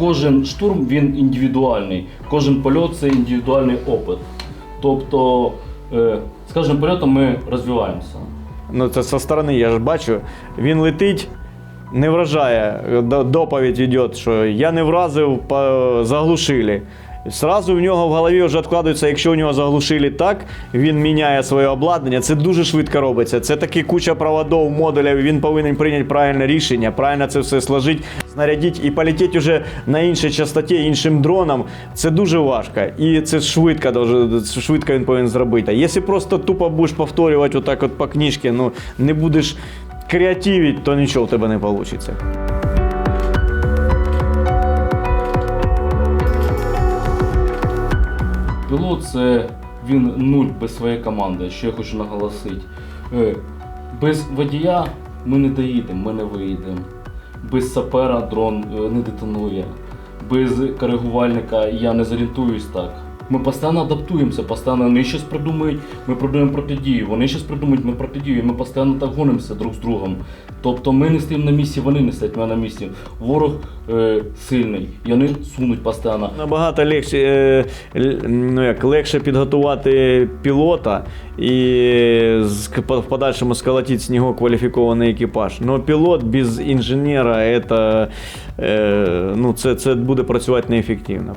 кожен штурм він індивідуальний, кожен польот це індивідуальний опит. Тобто, е, з кожним польотом ми розвиваємося. Ну, це зі сторони, я ж бачу. Він летить, не вражає. Доповідь йде, що я не вразив, заглушили. Сразу в нього в голові вже відкладається, якщо у нього заглушили так, він міняє своє обладнання. Це дуже швидко робиться. Це таки куча проводів, модулів. Він повинен прийняти правильне рішення, правильно це все сложити, снарядити і полетіти вже на іншій частоті, іншим дроном. Це дуже важко. І це швидко, швидко він повинен зробити. Якщо просто тупо будеш повторювати отак от по книжці, ну не будеш креативити, то нічого в тебе не вийде. Пілот це він нуль без своєї команди, що я хочу наголосити. Е, Без водія ми не доїдемо, ми не виїдемо. Без сапера дрон е, не детонує. Без коригувальника я не зорієнтуюсь так. Ми постійно адаптуємося, постійно вони щось придумають, ми придумаємо протидію, вони щось придумають, ми протидію, і ми постійно так гонимося друг з другом. Тобто ми не стоїмо на місці, вони не стоять на місці. Ворог е, сильний, і вони сунуть постійно. Набагато легше, е, ну як, легше підготувати пілота і з- в подальшому сколотити з нього кваліфікований екіпаж. Но пілот без інженера это, е, ну, це, це буде працювати неефективно.